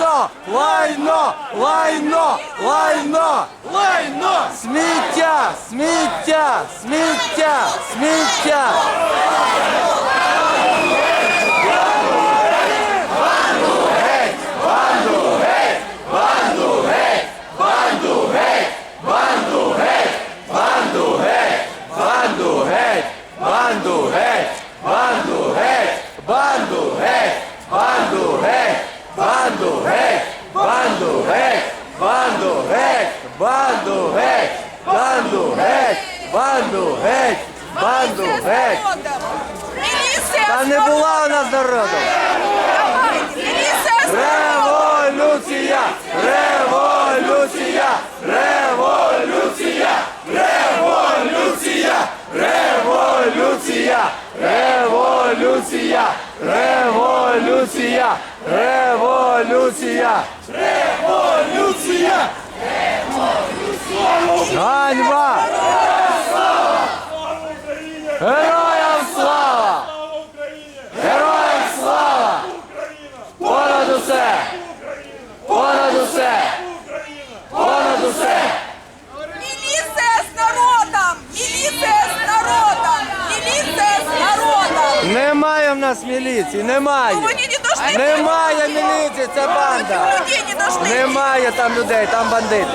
Лайно! Лайно! Лайно! Лайно! Лайно! Сміття! Сміття! Сміття! Сміття! Банду геть! Банду геть! Міліція Та не була у нас народу! Давайте, з народом! Революція! Революція! Революція! Революція! Революція! Революція! Революція! Революція! Революція! Ганьба! Героям слава! Героям слава! Понад усе! Понад усе! Понад усе! Міліція з народом! Міліція з народом! Міліція з народом! Немає в нас міліції, немає! Ну, Вони не должны Немає міліції, це банда! Людей не должны! Немає там людей, там бандити.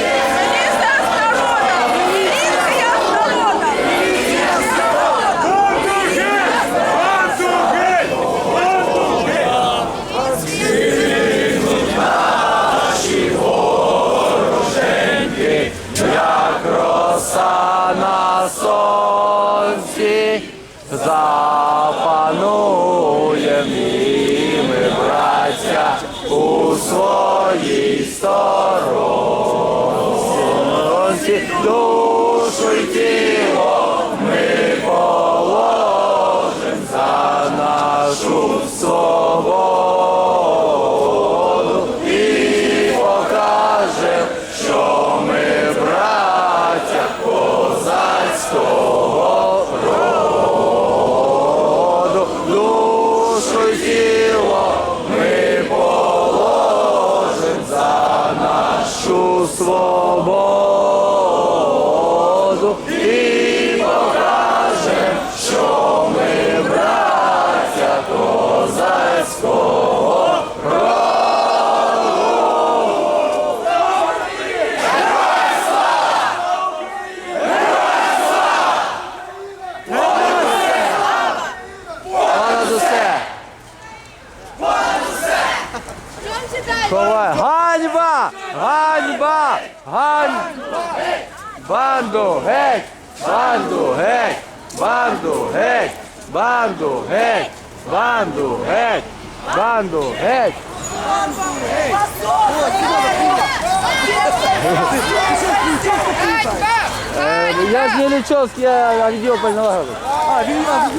Міліція з народом! Міліція з народом! Міліція з народом! Роса на сонці своїй стороні. Свободу і покажем, що ми браття козацького. Ганьба! Ганьба! Ганьба! Банду геть! Банду геть! Банду геть! Банду геть! Банду геть! Банду геть! Е, Я з Мілічовський, я відео Новоград. А, він на